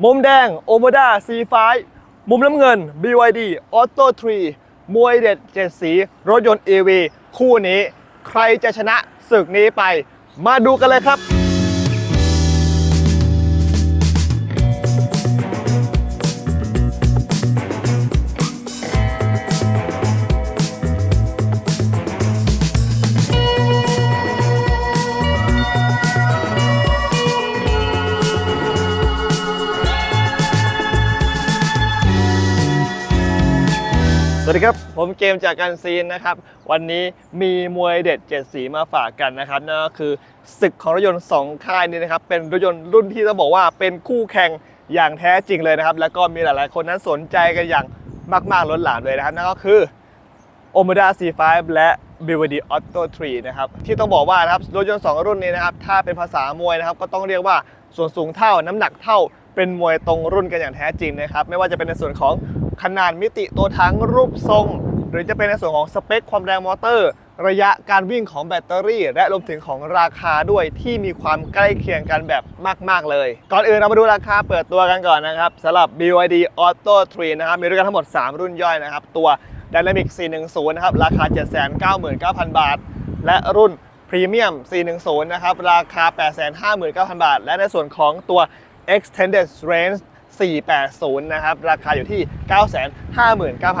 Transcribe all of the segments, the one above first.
มุมแดงโอมด้าซีไฟมุมน้ำเงิน BYD Auto 3 มวยเด็ดเจ็ดสี รถยนต์ EV คู่นี้ ใครจะชนะศึกนี้ไป มาดูกันเลยครับ วัสดีครับ ผมเกมจากการซีนนะครับ วันนี้มีมวยเด็ดเจ็ดสีมาฝากกันนะครับนั่นก็คือศึกของรถยนต์ 2 ค่ายนี้นะครับ เป็นรถยนต์รุ่นที่ต้องบอกว่าเป็นคู่แข่งอย่างแท้จริงเลยนะครับ แล้วก็มีหลายๆ คนนั้นสนใจกันอย่างมากๆล้นหลามเลยนะครับ นั่นก็คือ Omoda C5 และ BYD Auto 3 นะครับ ที่ต้องบอกว่านะครับรถยนต์ 2 รุ่นนี้นะครับ ถ้าเป็นภาษามวยนะครับ ก็ต้องเรียกว่าส่วนสูงเท่าน้ำหนักเท่าเป็นมวยตรงรุ่นกันอย่างแท้จริงนะครับ ไม่ว่าจะเป็นในส่วนของ ขนาดมิติตัวถังรูปทรง หรือจะเป็นในส่วนของสเปคความแรงมอเตอร์ ระยะการวิ่งของแบตเตอรี่ และรวมถึงของราคาด้วยที่มีความใกล้เคียงกันแบบมาก ๆ เลย ก่อนอื่นเรามาดูราคาเปิดตัวกันก่อนนะครับสำหรับ BYD Auto 3 นะครับ มีด้วยกันทั้งหมด 3 รุ่นย่อยนะครับ ตัว Dynamic 410 นะครับ ราคา 799,000 บาท และรุ่น Premium 410 นะครับ ราคา 859,000 บาท และในส่วนของตัว Extended Range 480 นะครับ ราคาอยู่ที่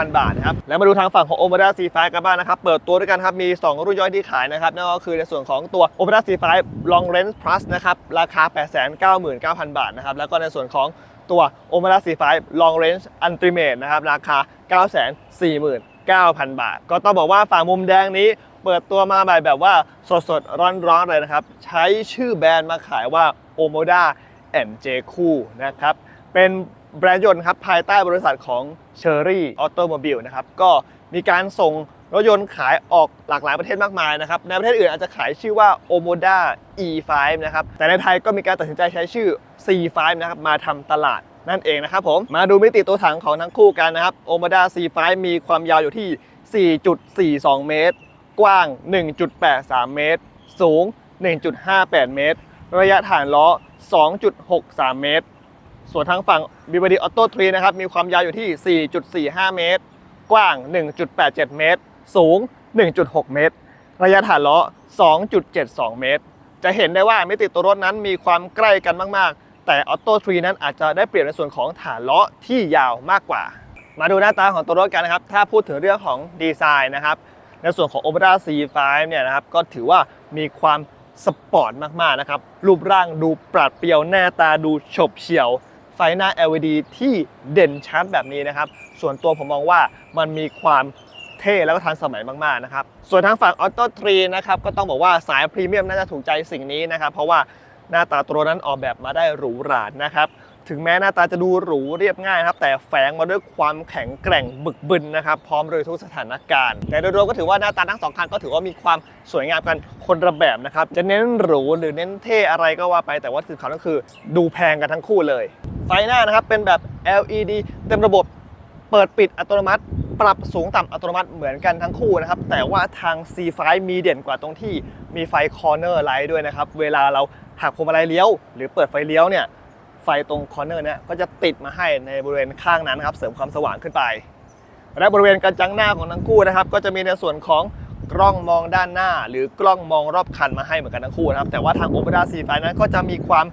959,000 บาทนะครับ แล้วมาดูทางฝั่งของ Omoda C5 กันบ้างนะครับ เปิดตัวด้วยกันครับ มี 2 รุ่นย่อยที่ขายนะครับ นั่นก็คือในส่วนของตัว Omoda C5 Long Range Plus นะครับ ราคา 899,000 บาทนะครับ แล้วก็ในส่วนของตัว Omoda C5 Long Range Ultimate นะครับ ราคา 949,000 บาท ก็ต้องบอกว่าฝั่งมุมแดงนี้เปิดตัวมาแบบแบบว่าสดๆ ร้อนๆเลยนะครับ ใช้ชื่อแบรนด์มาขายว่า Omoda MJ คู่นะครับ เป็นแบรนด์ยนต์ครับภายใต้บริษัทของ Cherry Automobile นะครับก็มีการส่งรถยนต์ขายออกหลากหลายประเทศมากมายนะครับ ในประเทศอื่นอาจจะขายชื่อว่า Omoda E5 นะครับ แต่ในไทยก็มีการตัดสินใจใช้ชื่อ C5 นะครับ มาทำตลาดนั่นเองนะครับผม มาดูมิติตัวถังของทั้งคู่กันนะครับ Omoda C5 มีความยาวอยู่ที่ 4.42 เมตร กว้าง 1.83 เมตร สูง 1.58 เมตร ระยะฐานล้อ 2.63 เมตร ส่วนทางฝั่ง BYD Auto 3นะครับมีความยาวอยู่ที่ 4.45 เมตร กว้าง 1.87 เมตร สูง 1.6 เมตร ระยะฐานล้อ 2.72 เมตร จะเห็นได้ว่ามิติตัวรถนั้นมีความใกล้กันมาก ๆ แต่ Auto 3 นั้นอาจจะได้เปรียบในส่วนของฐานล้อที่ยาวมากกว่า มาดูหน้าตาของตัวรถกันนะครับ ถ้าพูดถึงเรื่องของดีไซน์นะครับ ในส่วนของ Opera C5 เนี่ยนะครับก็ถือว่ามีความสปอร์ตมาก ๆ นะครับ รูปร่างดูปราดเปรียวหน้าตาดูฉบเฉี่ยว ไฟหน้า LED ที่เด่นชัดแบบนี้นะครับ ส่วนตัวผมมองว่ามันมีความเท่แล้วก็ทันสมัยมากๆนะครับ ส่วนทางฝั่ง Auto 3นะครับก็ต้องบอกว่าสายพรีเมียมน่าจะถูกใจสิ่งนี้นะครับ เพราะว่าหน้าตาตัวนั้นออกแบบมาได้หรูหรานะครับ ถึงแม้หน้าตาจะดูหรูเรียบง่ายนะครับ แต่แฝงมาด้วยความแข็งแกร่งบึกบึนนะครับ พร้อมเลยทุกสถานการณ์ แต่โดยรวมก็ถือว่าหน้าตาทั้งสองคันก็ถือว่ามีความสวยงามกันคนละแบบนะครับ จะเน้นหรูหรือเน้นเท่อะไรก็ว่าไป แต่ว่าสิ่งสำคัญก็คือดูแพงกันทั้งคู่เลย ไฟหน้านะครับเป็นแบบ LED เต็มระบบเปิดปิดอัตโนมัติปรับสูงต่ำอัตโนมัติเหมือนกันทั้งคู่นะครับ แต่ว่าทาง C5 มีเด่นกว่าตรงที่มีไฟ Corner Light ด้วยนะครับ เวลาเราหักพวงมาลัยเลี้ยว หรือเปิดไฟเลี้ยวเนี่ย ไฟตรง Corner เนี่ยก็จะติดมาให้ในบริเวณข้างนั้นนะครับ เสริมความสว่างขึ้นไป และบริเวณกระจังหน้าของทั้งคู่นะครับ ก็จะมีในส่วนของกล้องมองด้านหน้า หรือกล้องมองรอบคันมาให้เหมือนกันทั้งคู่นะครับ แต่ว่าทาง Opera C5 นั้นก็จะมีความ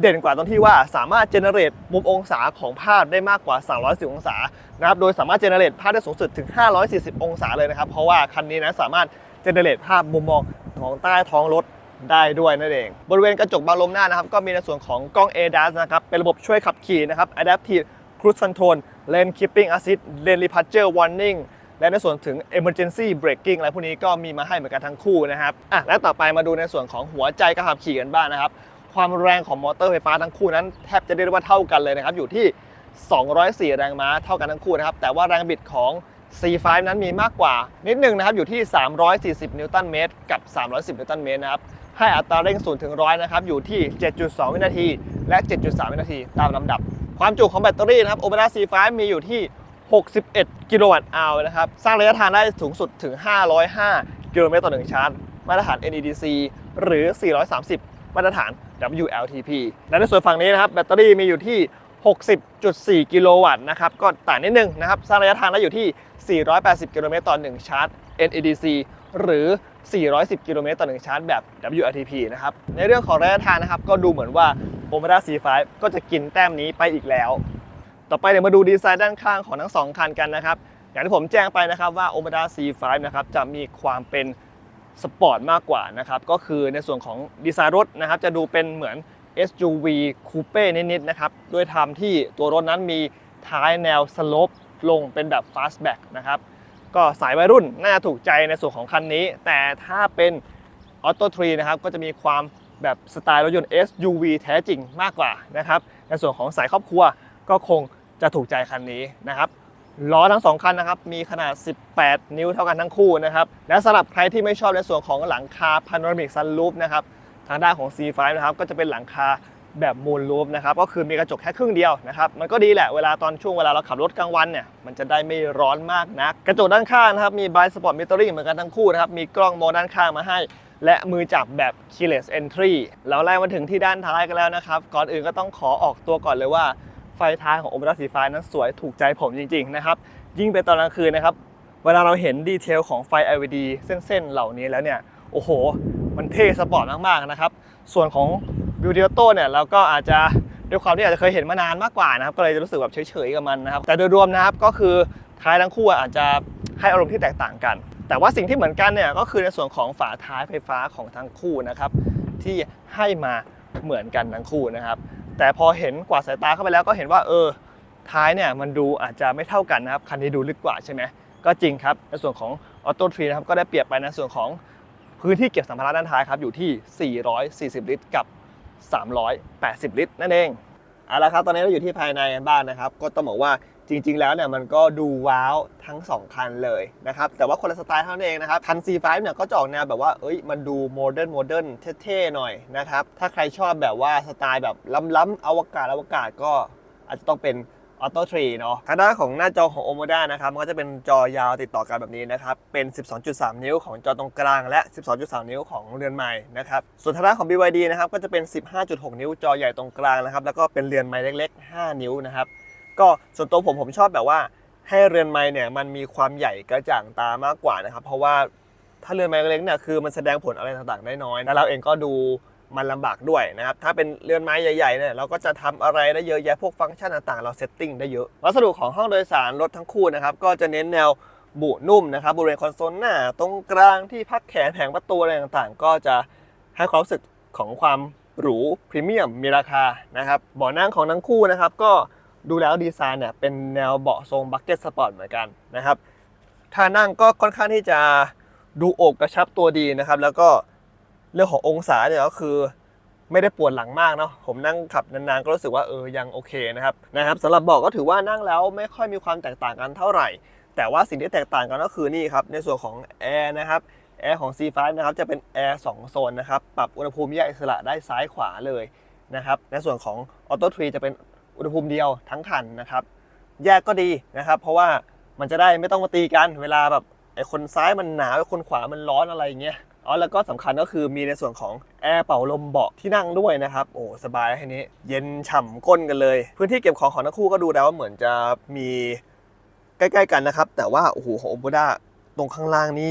เด่นกว่าตรงที่ว่าสามารถเจเนเรตมุมองศาของภาพได้มากกว่า 310 องศานะครับ โดยสามารถเจเนเรตภาพได้สูงสุดถึง 540 องศาเลยนะครับ เพราะว่าคันนี้นะสามารถเจเนเรตภาพมุมมองของใต้ท้องรถ ได้ด้วยนั่นเอง บริเวณกระจกบานลมหน้านะครับ ก็มีในส่วนของกล้อง ADAS นะครับ เป็นระบบช่วยขับขี่นะครับ Adaptive Cruise Control Lane Keeping Assist Lane Departure Warning และในส่วนถึง Emergency Braking อะไรพวกนี้ก็มีมาให้เหมือนกันทั้งคู่นะครับอะและต่อไปมาดูในส่วนของหัวใจการขับขี่กันบ้างนะครับ ความแรงของมอเตอร์ไฟฟ้าทั้งคู่นั้นแทบจะเรียกว่าเท่ากันเลยนะครับ อยู่ที่ 204 แรงม้าเท่ากันทั้งคู่นะครับ แต่ว่าแรงบิดของ C5 นั้นมีมากกว่านิดหนึ่งนะครับ อยู่ที่ 340 นิวตันเมตร กับ 310 นิวตันเมตรนะครับ ให้อัตราเร่ง0ถึง100นะครับอยู่ที่ 7.2 วินาที และ 7.3 วินาทีตามลำดับ ความจุของแบตเตอรี่นะครับ Opera C5 มีอยู่ที่ 61 กิโลวัตต์อาวนะครับ สร้างระยะทางได้สูงสุดถึง 505 กิโลเมตรต่อหนึ่งชาร์จ มาตรฐาน NEDC หรือ 430 มาตรฐาน WLTP และในส่วนฝั่งนี้นะครับ แบตเตอรี่มีอยู่ที่ 60.4 กิโลวัตต์นะครับ ก็ต่างนิดนึงนะครับ สร้างระยะทางได้อยู่ที่ 480 กิโลเมตรต่อ 1 ชาร์จ NEDC หรือ 410 กิโลเมตรต่อ1ชาร์จแบบ WLTP นะครับ ในเรื่องของระยะทางนะครับ ก็ดูเหมือนว่า Omada C5 ก็จะกินแต้มนี้ไปอีกแล้ว ต่อไปเดี๋ยวมาดูดีไซน์ด้านข้างของทั้งสองคันกันนะครับ อย่างที่ผมแจ้งไปนะครับว่า Omada C5 นะครับจะมีความเป็นสปอร์ตมากกว่านะครับ ก็คือในส่วนของดีไซน์รถนะครับ จะดูเป็นเหมือน SUV คูเป้นิดๆนะครับ ด้วยทำที่ตัวรถนั้นมีท้ายแนวสโลปลงเป็นแบบ fastback นะครับ ก็สายวัยรุ่นน่าถูกใจในส่วนของคันนี้ แต่ถ้าเป็น Auto 3นะครับก็จะมีความแบบสไตล์รถยนต์ SUV แท้จริงมากกว่านะครับในส่วนของสายครอบครัวก็คงจะถูกใจคันนี้นะครับล้อทั้งสองคันนะครับมีขนาด 18 นิ้วเท่ากันทั้งคู่นะครับและสำหรับใครที่ไม่ชอบในส่วนของหลังคา Panoramic Sunroof นะครับทางด้านของ C5 นะครับก็จะเป็นหลังคา แบบมูนรูฟนะครับก็คือมีกระจกแค่ครึ่งเดียวนะครับมันก็ดีแหละเวลาตอนช่วงเวลาเราขับรถกลางวันเนี่ยมันจะได้ไม่ร้อนมากนะกระจกด้านข้างนะครับมี Blind Spot Metering เหมือนกันทั้งคู่นะครับมีกล้องมองด้านข้างมาให้ และมือจับแบบ keyless entry เราไล่มาถึงที่ด้านท้ายกันแล้วนะครับก่อนอื่นก็ต้องขอออกตัวก่อนเลยว่าไฟท้ายของ o m ม d a สีฟ้านั้นสวยถูกใจผมจริงๆนะครับยิ่งเป็นตอนกลางคืนนะครับเวลาเราเห็นดีเทลของไฟ LED เส้นๆเหล่านี้แล้วเนี่ยโอ้โห มันเท่สปอร์ตมากๆนะครับส่วนของ วิวดิโอโต้เนี่ยเราก็อาจจะด้วยความที่อาจจะเคยเห็นมานานมากกว่านะครับก็เลยจะรู้สึกแบบเฉยๆกับมันนะครับแต่โดยรวมนะครับก็คือท้ายทั้งคู่อาจจะให้อารมณ์ที่แตกต่างกัน แต่ว่าสิ่งที่เหมือนกันเนี่ยก็คือในส่วนของฝาท้ายไฟฟ้าของทั้งคู่นะครับที่ให้มาเหมือนกันทั้งคู่นะครับ แต่พอเห็นกวาดสายตาเข้าไปแล้วก็เห็นว่าเออท้ายเนี่ยมันดูอาจจะไม่เท่ากันนะครับคันนี้ดูลึกกว่าใช่ไหมก็จริงครับในส่วนของ Auto 3นะครับก็ได้เปรียบไปในส่วนของพื้นที่เก็บสัมภาระด้านท้ายครับอยู่ที่ 440 ลิตรกับ 380 ลิตร นั่นเองเอาละครับ ตอนนี้เราอยู่ที่ภายในกันบ้างนะครับ ก็ต้องบอกว่าจริง ๆ แล้วเนี่ยมันก็ดูว้าวทั้ง 2 คันเลยนะครับ แต่ว่าคนละสไตล์เท่านั้นเองนะครับ คัน C5 เนี่ยก็จะออกแนวแบบว่า เอ้ย มันดูโมเดิร์นโมเดิร์นเท่ ๆ หน่อยนะครับ ถ้าใครชอบแบบว่าสไตล์แบบล้ำๆอวกาศอวกาศก็อาจจะต้องเป็น Auto 3เนาะทางด้านของหน้าจอของโอ Omoda นะครับมันก็จะเป็นจอยาวติดต่อกันแบบนี้นะครับ เป็น 12.3 นิ้วของจอตรงกลางและ 12.3 นิ้วของเรือนไม้นะครับ ส่วนทางด้านของ BYD นะครับก็จะเป็น 15.6 นิ้วจอใหญ่ตรงกลางนะครับ แล้วก็เป็นเรือนไม้เล็ก ๆ 5 นิ้วนะครับ ก็ส่วนตัวผมผมชอบแบบว่า ให้เรือนไม้เนี่ยมันมีความใหญ่กระจ่างตามากกว่านะครับ เพราะว่าถ้าเรือนไม้เล็กเนี่ยคือมันแสดงผลอะไรต่างๆได้น้อย แล้วเราเองก็ดู มันลำบากด้วยนะครับ ถ้าเป็นเรือนไม้ใหญ่ๆเนี่ยเราก็จะทำอะไรได้เยอะแยะพวกฟังก์ชันต่างๆ เราเซตติ้งได้เยอะ วัสดุของห้องโดยสารรถทั้งคู่นะครับก็จะเน้นแนวบุนุ่มนะครับบริเวณคอนโซลหน้า ตรงกลางที่พักแขนแผงประตูอะไรต่างๆ ก็จะให้ความรู้สึกของความหรูพรีเมียมมีราคานะครับเบาะนั่งของทั้งคู่นะครับก็ดูแล้วดีไซน์เนี่ยเป็นแนวเบาะทรงบักเก็ตสปอร์ตเหมือนกันนะครับท่านั่งก็ค่อนข้างที่จะดูโอบกระชับตัวดีนะครับ แล้วก็ เรื่องขององศาเนี่ยก็คือไม่ได้ปวดหลังมากเนาะผมนั่งขับนานๆก็รู้สึกว่าเออยังโอเคนะครับนะครับสำหรับเบาะก็ถือว่านั่งแล้วไม่ค่อยมีความแตกต่างกันเท่าไหร่ แต่ว่าสิ่งที่แตกต่างกันก็คือนี่ครับในส่วนของแอร์นะครับแอร์ของ C5 นะครับจะเป็นแอร์2โซนนะครับปรับอุณหภูมิแยกอิสระได้ซ้ายขวาเลยนะครับในส่วนของ Auto 3จะเป็นอุณหภูมิเดียวทั้งคันนะครับแยกก็ดีนะครับเพราะว่ามันจะได้ไม่ต้องมาตีกันเวลาแบบไอ้คนซ้ายมันหนาวไอ้คนขวามันร้อนอะไรอย่างเงี้ย อ๋อแล้วก็สำคัญก็คือมีในส่วนของแอร์เป่าลมเบาะที่นั่งด้วยนะครับ โอ้สบายที่นี้ เย็นฉ่ำก้นกันเลย พื้นที่เก็บของของทั้งคู่ก็ดูแล้วว่าเหมือนจะมีใกล้ๆกันนะครับ แต่ว่าโอ้โหของโอบูด้าตรงข้างล่างนี้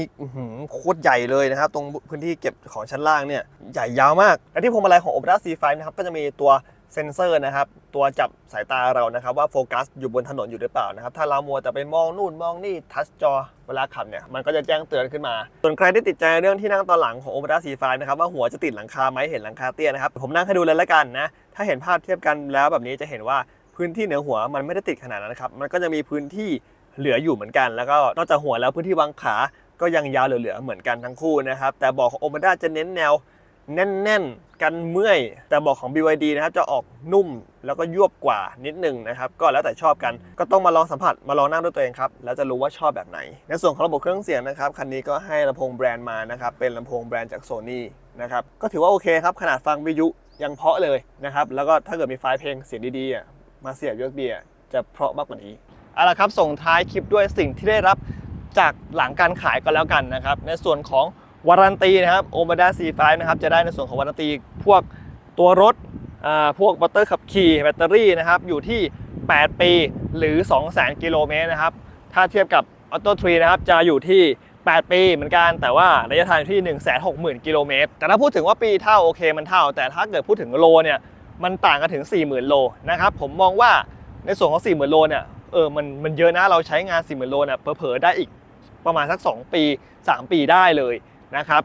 โคตรใหญ่เลยนะครับ ตรงพื้นที่เก็บของชั้นล่างเนี่ยใหญ่ยาวมากและที่พวงมาลัยของ Opera C5 นะครับก็จะมีตัว เซนเซอร์นะครับ ตัวจับสายตาเรานะครับ ว่าโฟกัสอยู่บนถนนอยู่หรือเปล่านะครับ ถ้าเรามัวแต่ไปมองนู่นมองนี่ทัชจอเวลาขับเนี่ยมันก็จะแจ้งเตือนขึ้นมา ส่วนใครที่ติดใจเรื่องที่นั่งตอนหลังของ o p e r a C5 นะครับว่าหัวจะติดหลังคาไหมเห็นหลังคาเตี้ยนะครับ ผมนั่งให้ดูเลยละกันนะ ถ้าเห็นภาพเทียบกันแล้วแบบนี้จะเห็นว่าพื้นที่เหนือหัวมันไม่ได้ติดขนาดนั้นนะครับมันก็จะมีพื้นที่เหลืออยู่เหมือนกัน แล้วก็นอกจากหัวแล้วพื้นที่วางขาก็ยังยาวเหลือๆเหมือนกันทั้งคู่นะครับแต่บอกของ o m a d a จะเน้นแนว แน่นๆ กันเมื่อย แต่บอกของ BYD นะครับจะออกนุ่มแล้วก็ยวบกว่านิดนึงนะครับ ก็แล้วแต่ชอบกัน ก็ต้องมาลองสัมผัสมาลองนั่งด้วยตัวเองครับ แล้วจะรู้ว่าชอบแบบไหน ในส่วนของระบบเครื่องเสียงนะครับ คันนี้ก็ให้ลำโพงแบรนด์มานะครับ เป็นลำโพงแบรนด์จาก Sony นะครับ ก็ถือว่าโอเคครับ ขนาดฟังวิทยุยังเพาะเลยนะครับ แล้วก็ถ้าเกิดมีไฟล์เพลงเสียงดีๆมาเสียบ USB อะจะเพาะมากกว่านี้เอาละครับ ส่งท้ายคลิปด้วยสิ่งที่ได้รับจากหลังการขายก็แล้วกันนะครับ ในส่วนของ วารันตีนะครับ Omoda C5 นะครับจะได้ในส่วนของวารันตีพวกตัวรถอ่าพวกบัตเตอร์ขับขี่แบตเตอรี่นะครับอยู่ที่ 8 ปีหรือ 200,000 กิโลเมตรนะครับถ้าเทียบกับ Auto 3นะครับจะอยู่ที่ 8 ปีเหมือนกันแต่ว่าระยะทางอยู่ที่ 160,000 กิโลเมตรแต่ถ้าพูดถึงว่าปีเท่าโอเคมันเท่า แต่ถ้าเกิดพูดถึงโลเนี่ยมันต่างกันถึง 40,000 โลนะครับผมมองว่าในส่วนของ 40,000 โลเนี่ยเออมันมันเยอะนะเราใช้งาน 40,000 โลเนี่ยเผลอๆได้อีกประมาณสัก 2 ปี 3 ปีได้เลย นะครับ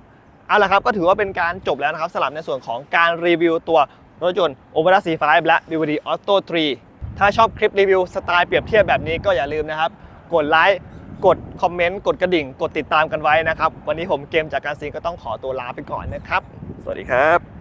เอาละครับก็ถือว่าเป็นการจบแล้วนะครับสำหรับในส่วนของการรีวิวตัวรถยนต์ Omoda C5 และ BYD Auto 3 ถ้าชอบคลิปรีวิวสไตล์เปรียบเทียบแบบนี้ก็อย่าลืมนะครับ กดไลค์กดคอมเมนต์กดกระดิ่ง กดติดตามกันไว้นะครับ วันนี้ผมเกมจากการซีนก็ต้องขอตัวลาไปก่อนนะครับ สวัสดีครับ